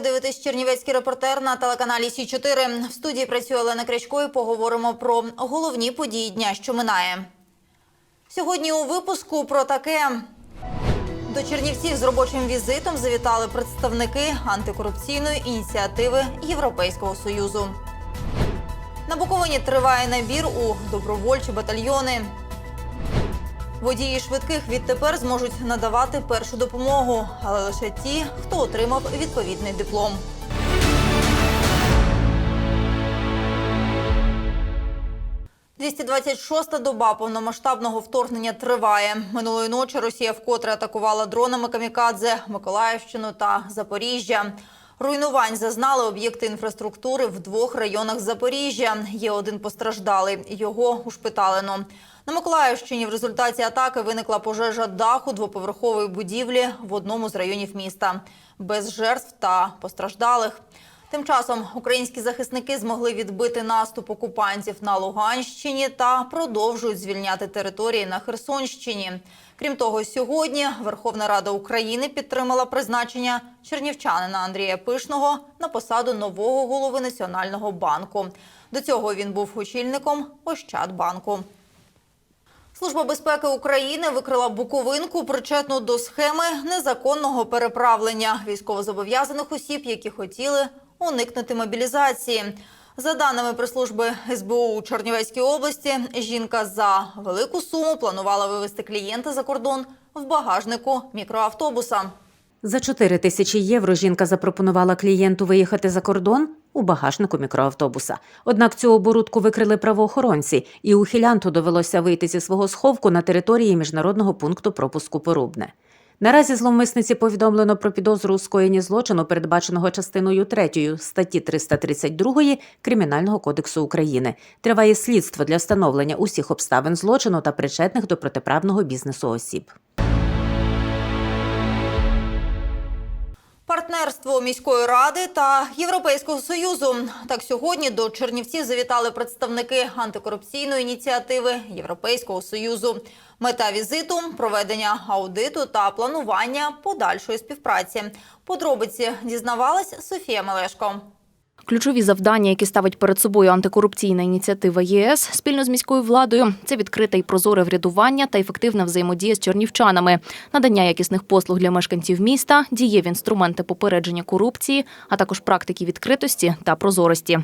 Ви дивитесь Чернівецький репортер на телеканалі Сі 4 В студії працює Олена Крячко і поговоримо про головні події дня, що минає. Сьогодні у випуску про таке. До Чернівців з робочим візитом завітали представники антикорупційної ініціативи Європейського союзу. На Буковині триває набір у добровольчі батальйони. Водії швидких відтепер зможуть надавати першу допомогу, але лише ті, хто отримав відповідний диплом. «226-та доба повномасштабного вторгнення триває. Минулої ночі Росія вкотре атакувала дронами камікадзе Миколаївщину та Запоріжжя. Руйнувань зазнали об'єкти інфраструктури в двох районах Запоріжжя. Є один постраждалий. Його ушпиталено. На Миколаївщині в результаті атаки виникла пожежа даху двоповерхової будівлі в одному з районів міста. Без жертв та постраждалих. Тим часом українські захисники змогли відбити наступ окупантів на Луганщині та продовжують звільняти території на Херсонщині. Крім того, сьогодні Верховна Рада України підтримала призначення чернівчанина Андрія Пишного на посаду нового голови Національного банку. До цього він був очільником Ощадбанку. Служба безпеки України викрила буковинку, причетну до схеми незаконного переправлення військовозобов'язаних осіб, які хотіли уникнути мобілізації. За даними прес-служби СБУ у Чернівецькій області, жінка за велику суму планувала вивезти клієнта за кордон в багажнику мікроавтобуса. За 4 тисячі євро жінка запропонувала клієнту виїхати за кордон у багажнику мікроавтобуса. Однак цю оборудку викрили правоохоронці, і ухилянту довелося вийти зі свого сховку на території міжнародного пункту пропуску Порубне. Наразі зловмисниці повідомлено про підозру у скоєнні злочину, передбаченого частиною 3 статті 332 Кримінального кодексу України. Триває слідство для встановлення усіх обставин злочину та причетних до протиправного бізнесу осіб. Партнерство міської ради та Європейського союзу. Так сьогодні до Чернівців завітали представники антикорупційної ініціативи Європейського союзу. Мета візиту проведення аудиту та планування подальшої співпраці. Подробиці дізнавалась Софія Мелешко. Ключові завдання, які ставить перед собою антикорупційна ініціатива ЄС спільно з міською владою, це відкрите і прозоре врядування та ефективна взаємодія з чернівчанами, надання якісних послуг для мешканців міста, дієві інструменти попередження корупції, а також практики відкритості та прозорості.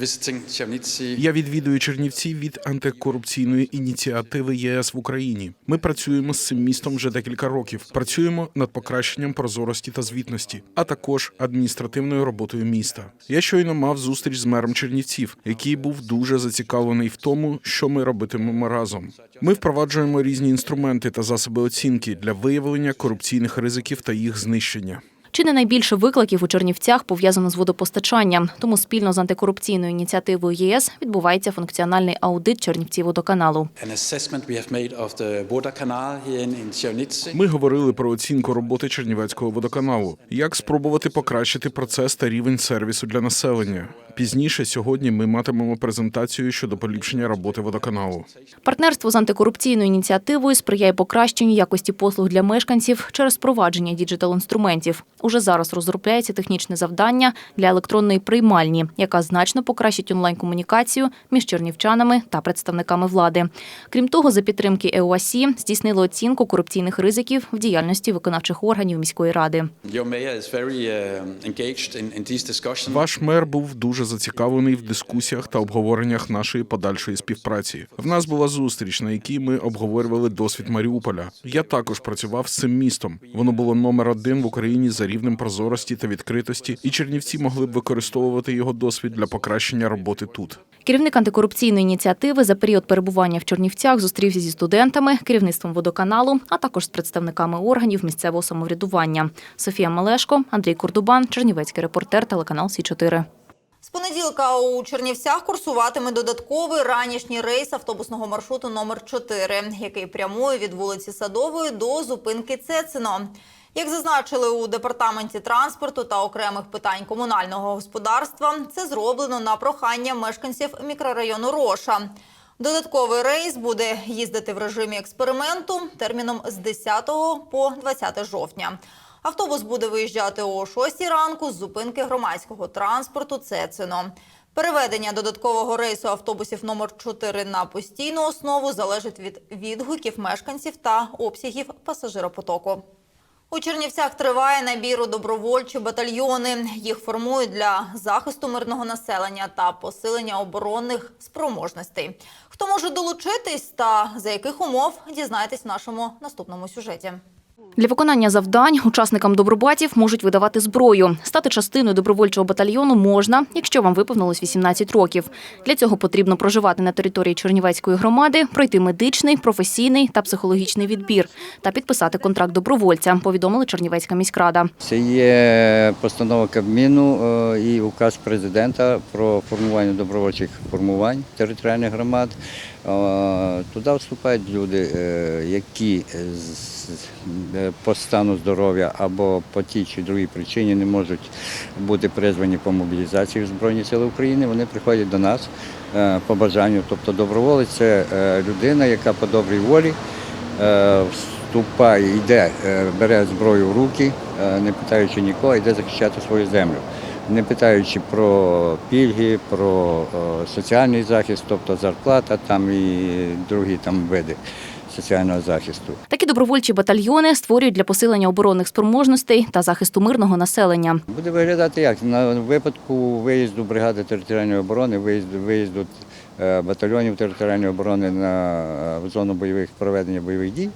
Chernivtsi. Я відвідую Чернівці від антикорупційної ініціативи ЄС в Україні. Ми працюємо з цим містом вже декілька років. Працюємо над покращенням прозорості та звітності, а також адміністративною роботою міста. Я щойно мав зустріч з мером Чернівців, який був дуже зацікавлений в тому, що ми робитимемо разом. Ми впроваджуємо різні інструменти та засоби оцінки для виявлення корупційних ризиків та їх знищення. Чи не найбільше викликів у Чернівцях пов'язано з водопостачанням, тому спільно з антикорупційною ініціативою ЄС відбувається функціональний аудит Чернівці водоканалу. Ми говорили про оцінку роботи Чернівецького водоканалу, як спробувати покращити процес та рівень сервісу для населення. Пізніше сьогодні ми матимемо презентацію щодо поліпшення роботи водоканалу. Партнерство з антикорупційною ініціативою сприяє покращенню якості послуг для мешканців через впровадження діджитал-інструментів. Уже зараз розробляється технічне завдання для електронної приймальні, яка значно покращить онлайн-комунікацію між чернівчанами та представниками влади. Крім того, за підтримки ЕОАСі здійснили оцінку корупційних ризиків в діяльності виконавчих органів міської ради. Uh. Ваш мер був дуже зацікавлений в дискусіях та обговореннях нашої подальшої співпраці. В нас була зустріч, на якій ми обговорювали досвід Маріуполя. Я також працював з цим містом. Воно було номер один в Україні за рівнем прозорості та відкритості, і Чернівці могли б використовувати його досвід для покращення роботи тут. Керівник антикорупційної ініціативи за період перебування в Чернівцях зустрівся зі студентами, керівництвом водоканалу, а також з представниками органів місцевого самоврядування. Софія Малешко, Андрій Курдубан, Чернівецький репортер, телеканал Сі 4 З понеділка у Чернівцях курсуватиме додатковий ранішній рейс автобусного маршруту номер 4 який прямує від вулиці Садової до зупинки Цецино. Як зазначили у департаменті транспорту та окремих питань комунального господарства, це зроблено на прохання мешканців мікрорайону Роша. Додатковий рейс буде їздити в режимі експерименту терміном з 10 по 20 жовтня. Автобус буде виїжджати о 6 ранку з зупинки громадського транспорту Цецино. Переведення додаткового рейсу автобусів номер 4 на постійну основу залежить від відгуків мешканців та обсягів пасажиропотоку. У Чернівцях триває набір у добровольчі батальйони. Їх формують для захисту мирного населення та посилення оборонних спроможностей. Хто може долучитись та за яких умов дізнайтесь в нашому наступному сюжеті. Для виконання завдань учасникам добробатів можуть видавати зброю. Стати частиною добровольчого батальйону можна, якщо вам виповнилось 18 років. Для цього потрібно проживати на території Чернівецької громади, пройти медичний, професійний та психологічний відбір та підписати контракт добровольця. Повідомила Чернівецька міськрада. Це є постанова Кабміну е, і указ президента про формування добровольчих формувань територіальних громад. Е, Туди вступають люди, е, які з- по стану здоров'я або по тій чи другій причині не можуть бути призвані по мобілізації в Збройні Сили України. Вони приходять до нас е, по бажанню. Тобто доброволець це е, людина, яка по добрій волі е, вступає, йде, е, бере зброю в руки, е, не питаючи нікого, йде захищати свою землю. Не питаючи про пільги, про е, соціальний захист, тобто зарплата там і другі там види соціального захисту. Такі добровольчі батальйони створюють для посилення оборонних спроможностей та захисту мирного населення. Буде виглядати як? На випадку виїзду бригади територіальної оборони, виїзду, виїзду е, батальйонів територіальної оборони на е, зону бойових проведення бойових дій.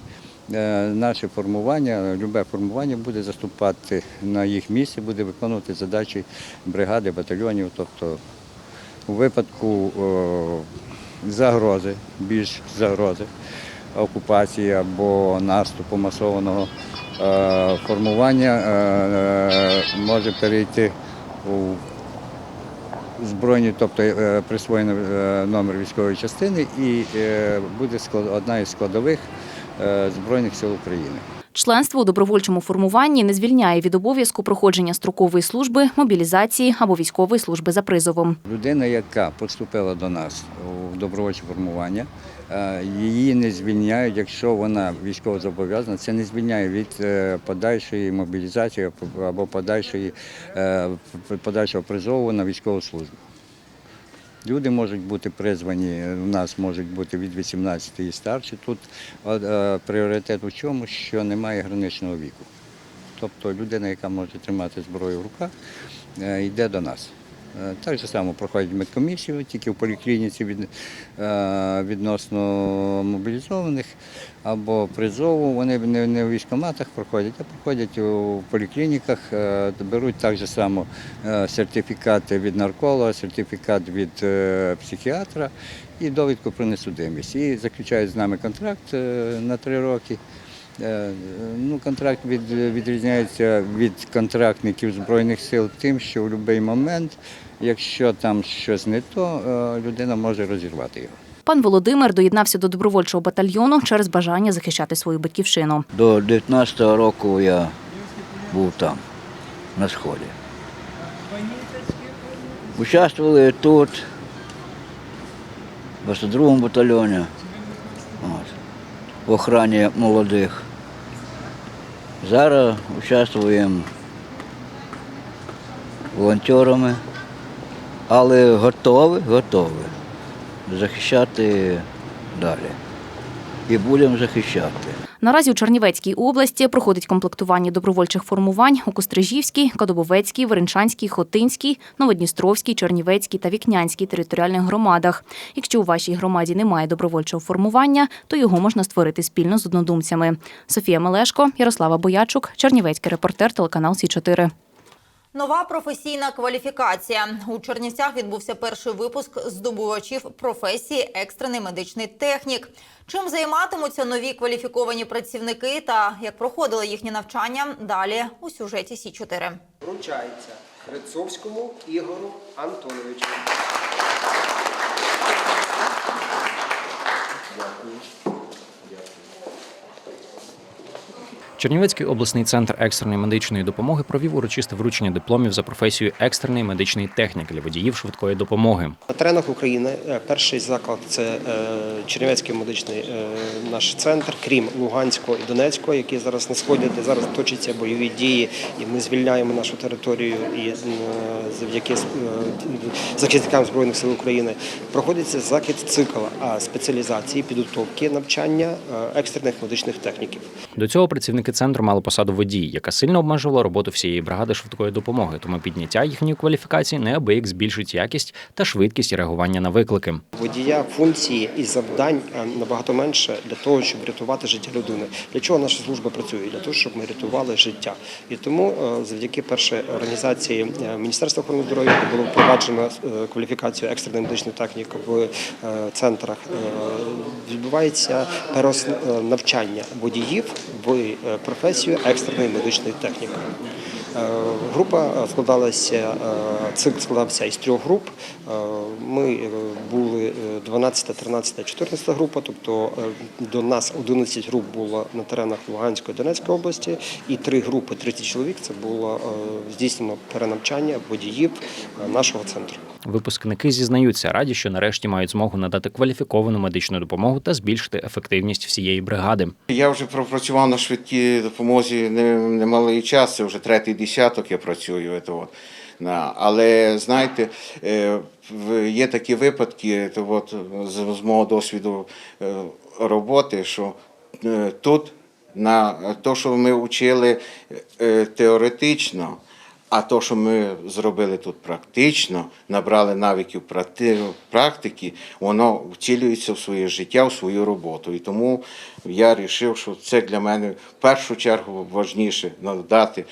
е, Наше формування, любе формування буде заступати на їх місці, буде виконувати задачі бригади, батальйонів. Тобто у випадку загрози, більш загрози окупації або наступу масованого е, формування е, е, може перейти у збройні, тобто присвоєно номер військової частини і буде одна із складових Збройних сил України. Членство у добровольчому формуванні не звільняє від обов'язку проходження строкової служби, мобілізації або військової служби за призовом. Людина, яка поступила до нас у добровольче формування, її не звільняють, якщо вона військово зобов'язана. Це не звільняє від е, подальшої мобілізації або подальшої, е, подальшого призову на військову службу. Люди можуть бути призвані, у нас можуть бути від 18 і старші. Тут е, пріоритет у чому, що немає граничного віку. Тобто людина, яка може тримати зброю в руках, е, йде до нас. Е, Так же само проходять медкомісію, тільки в поліклініці від, е, відносно мобілізованих або призову. Вони не, не в військкоматах проходять, а проходять у поліклініках, е, беруть так само сертифікати від нарколога, сертифікат від психіатра і довідку про несудимість. І заключають з нами контракт на три роки. Ну, контракт від, відрізняється від контрактників Збройних сил тим, що в будь-який момент, якщо там щось не то, е, людина може розірвати його. Пан Володимир доєднався до добровольчого батальйону через бажання захищати свою батьківщину. До 19-го року я був там, на сході. Участвували тут, в 22-му батальйоні, от, в охрані молодих. Зараз участвуємо волонтерами, але готові, готові захищати далі. І будемо захищати. Наразі у Чернівецькій області проходить комплектування добровольчих формувань у Кострижівській, Кадобовецькій, Веренчанській, Хотинській, Новодністровській, Чернівецькій та Вікнянській територіальних громадах. Якщо у вашій громаді немає добровольчого формування, то його можна створити спільно з однодумцями. Софія Мелешко, Ярослава Боячук, Чернівецький репортер, телеканал Сі 4 Нова професійна кваліфікація у Чернівцях відбувся перший випуск здобувачів професії екстрений медичний технік. Чим займатимуться нові кваліфіковані працівники та як проходили їхні навчання? Далі у сюжеті Сі 4 вручається Грицовському Ігору Антоновичу. Чернівецький обласний центр екстреної медичної допомоги провів урочисте вручення дипломів за професією екстрений медичний технік для водіїв швидкої допомоги. На теренах України е, перший заклад це е, Чернівецький медичний е, наш центр, крім Луганського і Донецького, які зараз на сході, де зараз точаться бойові дії, і ми звільняємо нашу територію і завдяки захисникам збройних сил України проходиться захід цикла спеціалізації, підготовки навчання екстрених медичних техніків. До цього працівники центру мали посаду водій, яка сильно обмежувала роботу всієї бригади швидкої допомоги. Тому підняття їхньої кваліфікації неабияк збільшить якість та швидкість реагування на виклики. Водія функції і завдань набагато менше для того, щоб рятувати життя людини. Для чого наша служба працює? Для того, щоб ми рятували життя. І тому е, завдяки першої організації е, Міністерства охорони здоров'я було впроваджено е, кваліфікацію екстреної медичної техніки в центрах. Відбувається навчання водіїв в професію екстреної медичної техніки. Е, Група складалася, е, цикл складався із трьох груп. Е, Ми були е, 12, 13, 14 група, тобто до нас 11 груп було на теренах Луганської і Донецької області, і три групи 30 чоловік. Це було здійснено перенавчання водіїв нашого центру. Випускники зізнаються, раді, що нарешті мають змогу надати кваліфіковану медичну допомогу та збільшити ефективність всієї бригади. Я вже пропрацював на швидкій допомозі не- немалий час, це вже третій десяток я працюю. це от. Але знаєте, е, є такі випадки, то от, з, мого досвіду е, роботи, що е, тут на те, що ми вчили теоретично, а то, що ми зробили тут практично, набрали навиків практики, воно втілюється в своє життя, в свою роботу. І тому я вирішив, що це для мене в першу чергу важніше надати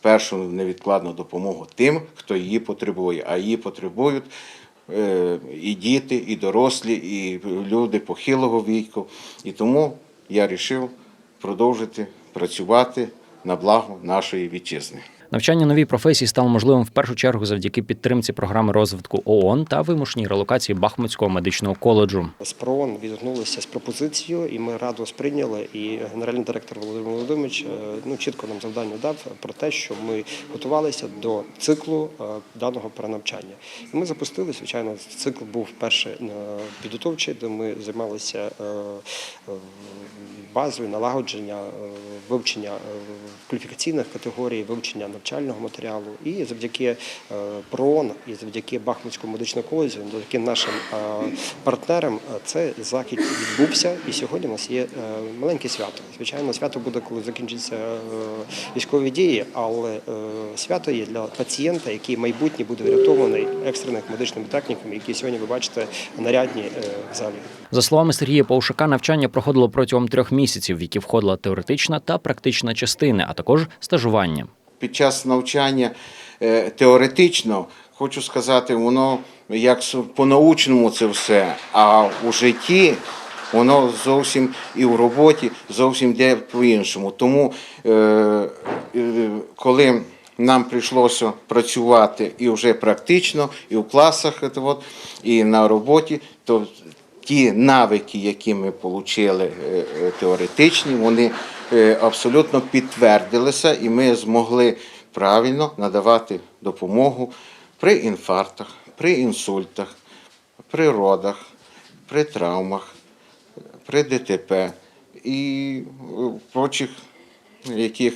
першу невідкладну допомогу тим, хто її потребує. А її потребують е, і діти, і дорослі, і люди похилого віку. І тому я вирішив продовжити працювати на благо нашої вітчизни. Навчання новій професії стало можливим в першу чергу завдяки підтримці програми розвитку ООН та вимушеній релокації Бахмутського медичного коледжу. З ПРООН з пропозицією, і ми радо сприйняли. І генеральний директор Володимир Володимирович е, ну, чітко нам завдання дав про те, що ми готувалися до циклу е, даного перенавчання. І ми запустили, звичайно, цикл був перший е, підготовчий, де ми займалися базою налагодження, вивчення кваліфікаційних категорій, вивчення навчального матеріалу. І завдяки е, ПРООН і завдяки Бахмутському медичному коледжу, завдяки нашим е, партнерам, е, цей захід відбувся. І сьогодні у нас є маленьке свято. Звичайно, свято буде, коли закінчаться військові дії, але свято є для пацієнта, який майбутнє буде врятований екстреними медичними техніками, які сьогодні ви бачите нарядні в залі. За словами Сергія Паушака, навчання проходило протягом трьох місяців, в які входила теоретична та практична частини, а також стажування. Під час навчання е, теоретично, хочу сказати, воно як по-научному це все, а у житті воно зовсім і в роботі зовсім йде по-іншому. Тому, е, е, коли нам прийшлося працювати і вже практично, і в класах, і на роботі, то ті навики, які ми отримали теоретичні, вони абсолютно підтвердилися, і ми змогли правильно надавати допомогу при інфарктах, при інсультах, при родах, при травмах, при ДТП і прочих, яких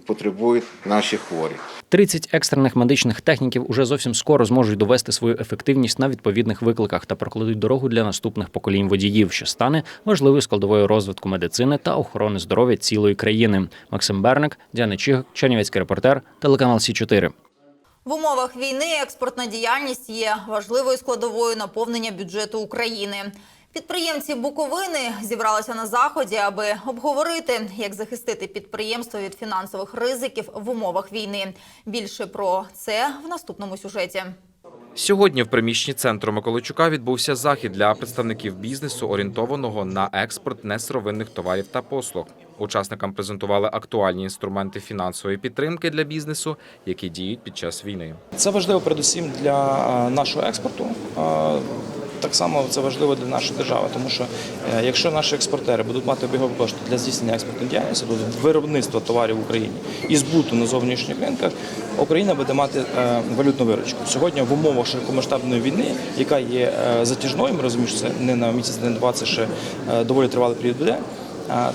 потребують наші хворі. 30 екстрених медичних техніків уже зовсім скоро зможуть довести свою ефективність на відповідних викликах та прокладуть дорогу для наступних поколінь водіїв, що стане важливою складовою розвитку медицини та охорони здоров'я цілої країни. Максим Берник, Діана Чігак, Чернівецький репортер, телеканал Сі 4 В умовах війни експортна діяльність є важливою складовою наповнення бюджету України. Підприємці Буковини зібралися на заході, аби обговорити, як захистити підприємство від фінансових ризиків в умовах війни. Більше про це в наступному сюжеті. Сьогодні в приміщенні центру Миколайчука відбувся захід для представників бізнесу, орієнтованого на експорт несировинних товарів та послуг. Учасникам презентували актуальні інструменти фінансової підтримки для бізнесу, які діють під час війни. Це важливо передусім для е, нашого експорту. Так само це важливо для нашої держави, тому що е, якщо наші експортери будуть мати обігові кошти для здійснення експортної діяльності, тобто виробництва товарів в Україні і збуту на зовнішніх ринках, Україна буде мати е, валютну виручку. Сьогодні в умовах широкомасштабної війни, яка є е, затяжною, ми розуміємо, що це не на місяць, не на два, це ще доволі тривалий період буде.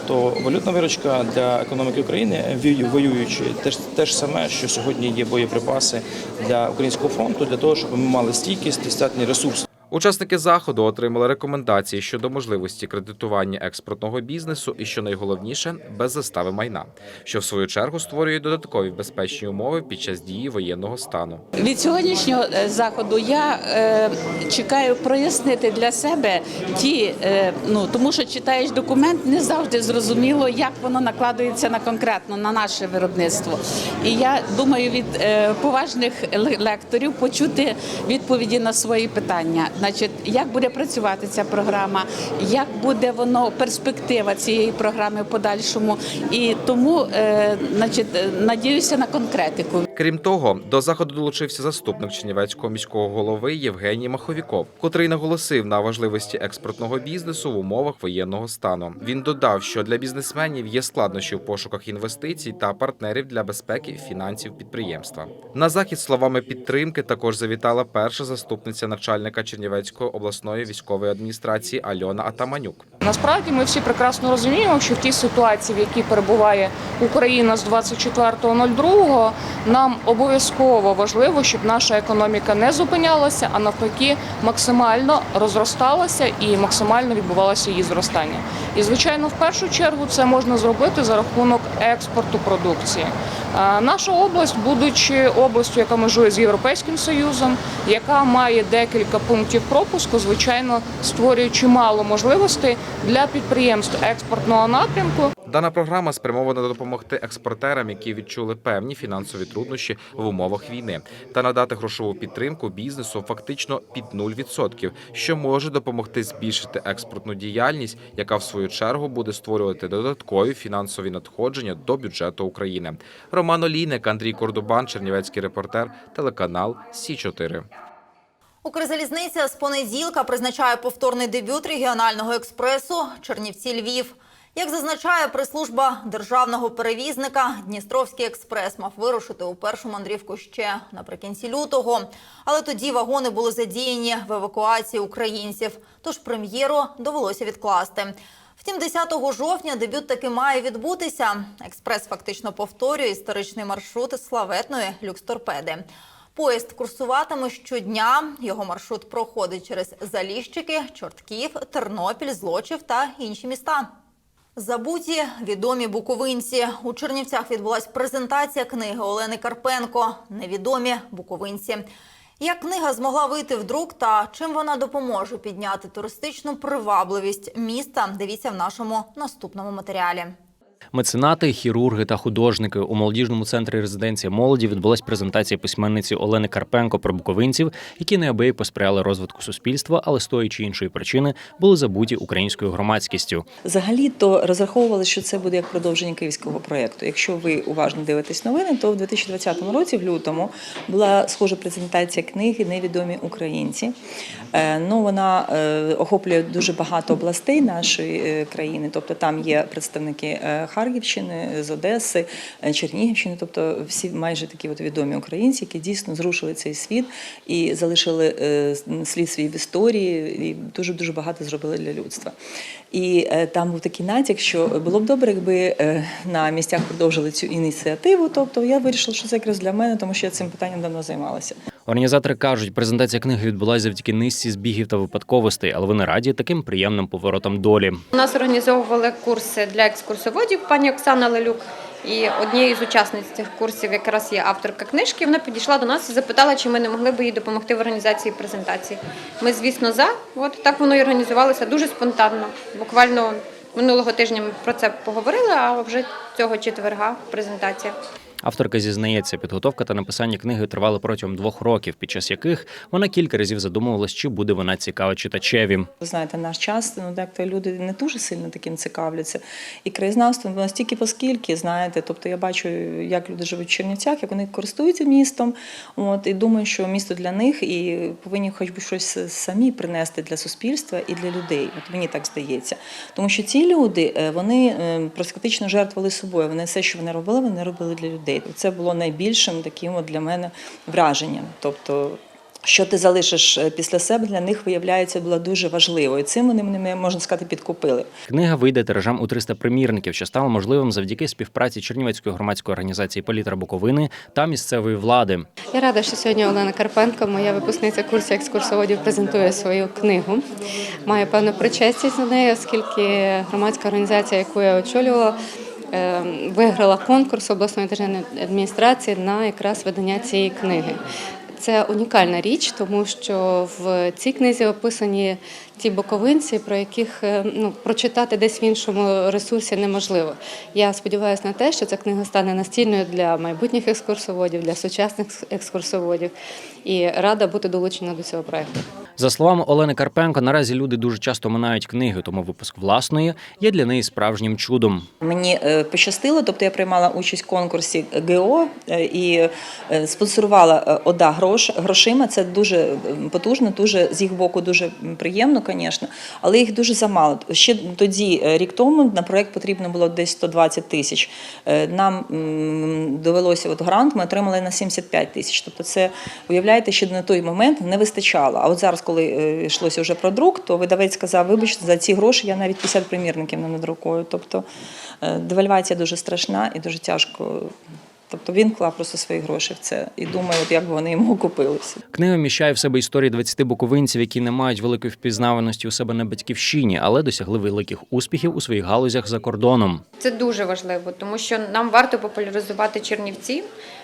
То валютна виручка для економіки України воюючи теж те ж саме, що сьогодні є боєприпаси для українського фронту, для того, щоб ми мали стійкість, достатній ресурс. Учасники заходу отримали рекомендації щодо можливості кредитування експортного бізнесу і, що найголовніше, без застави майна, що в свою чергу створює додаткові безпечні умови під час дії воєнного стану. Від сьогоднішнього е, заходу я е, чекаю прояснити для себе ті, е, ну тому що читаєш документ, не завжди зрозуміло, як воно накладується на конкретно на наше виробництво. І я думаю, від е, поважних лекторів почути відповіді на свої питання. Значить, як буде працювати ця програма, як буде воно перспектива цієї програми в подальшому. І тому, е, значить, надіюся на конкретику. Крім того, до заходу долучився заступник Чернівецького міського голови Євгеній Маховіков, котрий наголосив на важливості експортного бізнесу в умовах воєнного стану. Він додав, що для бізнесменів є складнощі в пошуках інвестицій та партнерів для безпеки фінансів підприємства. На захід словами підтримки також завітала перша заступниця начальника Чернівецької обласної військової адміністрації Альона Атаманюк. Насправді ми всі прекрасно розуміємо, що в тій ситуації, в якій перебуває Україна з 24.02, нам обов'язково важливо, щоб наша економіка не зупинялася, а навпаки, максимально розросталася і максимально відбувалося її зростання. І звичайно, в першу чергу це можна зробити за рахунок експорту продукції. Наша область, будучи областю, яка межує з Європейським Союзом, яка має декілька пунктів пропуску, звичайно, створює чимало можливостей для підприємств експортного напрямку. Дана програма спрямована допомогти експортерам, які відчули певні фінансові труднощі в умовах війни, та надати грошову підтримку бізнесу фактично під 0%, що може допомогти збільшити експортну діяльність, яка в свою чергу буде створювати додаткові фінансові надходження до бюджету України. Роман Олійник, Андрій Кордубан, Чернівецький репортер, телеканал Сі 4 Укрзалізниця з понеділка призначає повторний дебют регіонального експресу Чернівці Львів. Як зазначає прес-служба державного перевізника, Дністровський експрес мав вирушити у першу мандрівку ще наприкінці лютого. Але тоді вагони були задіяні в евакуації українців, тож прем'єру довелося відкласти. Втім, 10 жовтня дебют таки має відбутися. Експрес фактично повторює історичний маршрут із славетної люксторпеди. Поїзд курсуватиме щодня. Його маршрут проходить через Заліщики, Чортків, Тернопіль, Злочів та інші міста. Забуті відомі буковинці. У Чернівцях відбулась презентація книги Олени Карпенко Невідомі буковинці. Як книга змогла вийти в друк та чим вона допоможе підняти туристичну привабливість міста? Дивіться в нашому наступному матеріалі. Меценати, хірурги та художники у молодіжному центрі резиденція молоді відбулась презентація письменниці Олени Карпенко про буковинців, які неабияк посприяли розвитку суспільства, але з тої чи іншої причини були забуті українською громадськістю. Взагалі-то розраховували, що це буде як продовження київського проєкту. Якщо ви уважно дивитесь новини, то в 2020 році, в лютому, була схожа презентація книги Невідомі українці. Е, Ну, вона е, охоплює дуже багато областей нашої е, країни, тобто там є представники Харківщини, з Одеси, е, Чернігівщини, тобто всі майже такі от відомі українці, які дійсно зрушили цей світ і залишили е, слід свій в історії, і дуже дуже багато зробили для людства. І е, там був такий натяк, що було б добре, якби на місцях продовжили цю ініціативу. Тобто я вирішила, що це якраз для мене, тому що я цим питанням давно займалася. Організатори кажуть, презентація книги відбулася завдяки низці збігів та випадковостей, але вони раді таким приємним поворотам долі. У нас організовували курси для екскурсоводів пані Оксана Лелюк. І однією з учасниць цих курсів якраз є авторка книжки. Вона підійшла до нас і запитала, чи ми не могли б їй допомогти в організації презентації. Ми, звісно, за. От так воно і організувалося дуже спонтанно. Буквально минулого тижня ми про це поговорили, а вже цього четверга презентація. Авторка зізнається, підготовка та написання книги тривали протягом двох років, під час яких вона кілька разів задумувалась, чи буде вона цікава читачеві. Знаєте, наш час, ну дехто люди не дуже сильно таким цікавляться. І краєзнавством воно стільки поскільки, знаєте, тобто я бачу, як люди живуть в Чернівцях, як вони користуються містом. От і думаю, що місто для них і повинні хоч би щось самі принести для суспільства і для людей. От мені так здається. Тому що ці люди е, вони е, практично жертвували собою. Вони все, що вони робили, вони робили для людей. Це було найбільшим таким от для мене враженням. Тобто. Що ти залишиш е, після себе для них виявляється було дуже важливо. І цим вони мене можна сказати підкупили. Книга вийде тиражам у 300 примірників, що стало можливим завдяки співпраці Чернівецької громадської організації Палітра Буковини та місцевої влади. Я рада, що сьогодні Олена Карпенко, моя випускниця курсу екскурсоводів, презентує свою книгу. Маю певну причастість до неї, оскільки громадська організація, яку я очолювала, виграла конкурс обласної державної адміністрації на якраз видання цієї книги. Це унікальна річ, тому що в цій книзі описані ті боковинці, про яких е, ну, прочитати десь в іншому ресурсі неможливо. Я сподіваюся на те, що ця книга стане настільною для майбутніх екскурсоводів, для сучасних екскурсоводів, і рада бути долучена до цього проекту. За словами Олени Карпенко, наразі люди дуже часто минають книги, тому випуск власної є для неї справжнім чудом. Мені е, пощастило, тобто я приймала участь в конкурсі ГО е, і е, спонсорувала ОДА грош, грошима. Це дуже потужно, дуже з їх боку дуже приємно, звісно, але їх дуже замало. Ще тоді, е, рік тому, на проект потрібно було десь 120 тисяч. Е, Нам довелося от грант, ми отримали на 75 тисяч. Тобто, це уявляєте, що на той момент не вистачало. А от зараз, коли е, йшлося вже про друк, то видавець сказав, вибачте, за ці гроші я навіть 50 примірників не надрукую. Тобто девальвація дуже страшна і дуже тяжко. Тобто він вклав просто свої гроші в це і думає, от як би вони йому окупилися. Книга міщає в себе історії 20 буковинців, які не мають великої впізнаваності у себе на батьківщині, але досягли великих успіхів у своїх галузях за кордоном. Це дуже важливо, тому що нам варто популяризувати Чернівці,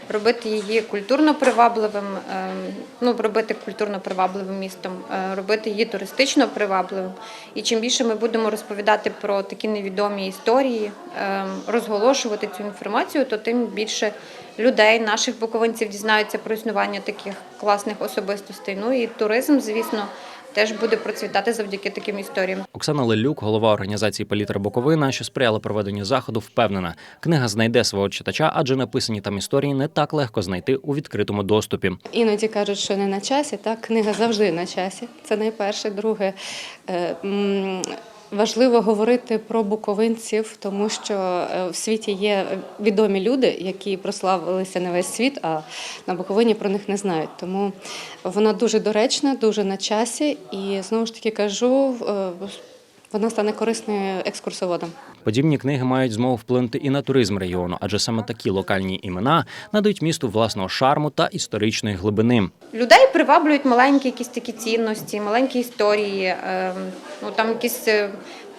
робити її культурно привабливим, ем, ну робити культурно привабливим містом, е, робити її туристично привабливим. І чим більше ми будемо розповідати про такі невідомі історії, ем, розголошувати цю інформацію, то тим більше людей, наших буковинців, дізнаються про існування таких класних особистостей. Ну і туризм, звісно, теж буде процвітати завдяки таким історіям. Оксана Лелюк, голова організації Палітра Буковина, що сприяла проведенню заходу, впевнена, книга знайде свого читача, адже написані там історії не так легко знайти у відкритому доступі. Іноді кажуть, що не на часі. Так, книга завжди на часі. Це найперше. Друге, е, важливо говорити про буковинців, тому що е, в світі є відомі люди, які прославилися на весь світ, а на Буковині про них не знають. Тому вона дуже доречна, дуже на часі, і знову ж таки кажу. е, Вона стане корисною екскурсоводам. Подібні книги мають змогу вплинути і на туризм регіону, адже саме такі локальні імена надають місту власного шарму та історичної глибини. Людей приваблюють маленькі якісь такі цінності, маленькі історії. Ну там якийсь е,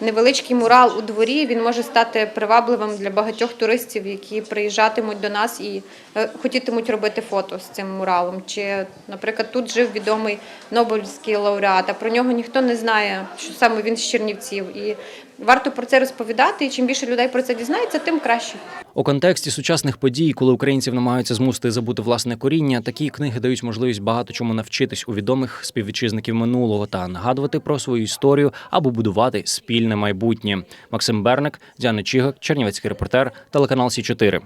невеличкий мурал у дворі. Він може стати привабливим для багатьох туристів, які приїжджатимуть до нас і е, хотітимуть робити фото з цим муралом. Чи, наприклад, тут жив відомий Нобелівський лауреат, а про нього ніхто не знає, що саме він з Чернівців. І варто про це розповідати. І чим більше людей про це дізнається, тим краще. У контексті сучасних подій, коли українців намагаються змусити забути власне коріння, такі книги дають можливість багато чому навчитись у відомих співвітчизників минулого та нагадувати про свою історію або будувати спільне майбутнє. Максим Берник, Діана Чігак, Чернівецький репортер, телеканал Сі 4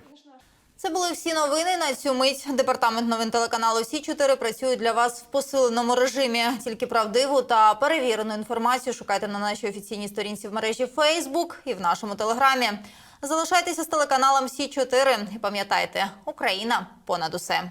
Це були всі новини на цю мить. Департамент новин телеканалу Сі 4 працює для вас в посиленому режимі. Тільки правдиву та перевірену інформацію шукайте на нашій офіційній сторінці в мережі Facebook і в нашому телеграмі. Залишайтеся з телеканалом Сі 4 і пам'ятайте, Україна понад усе.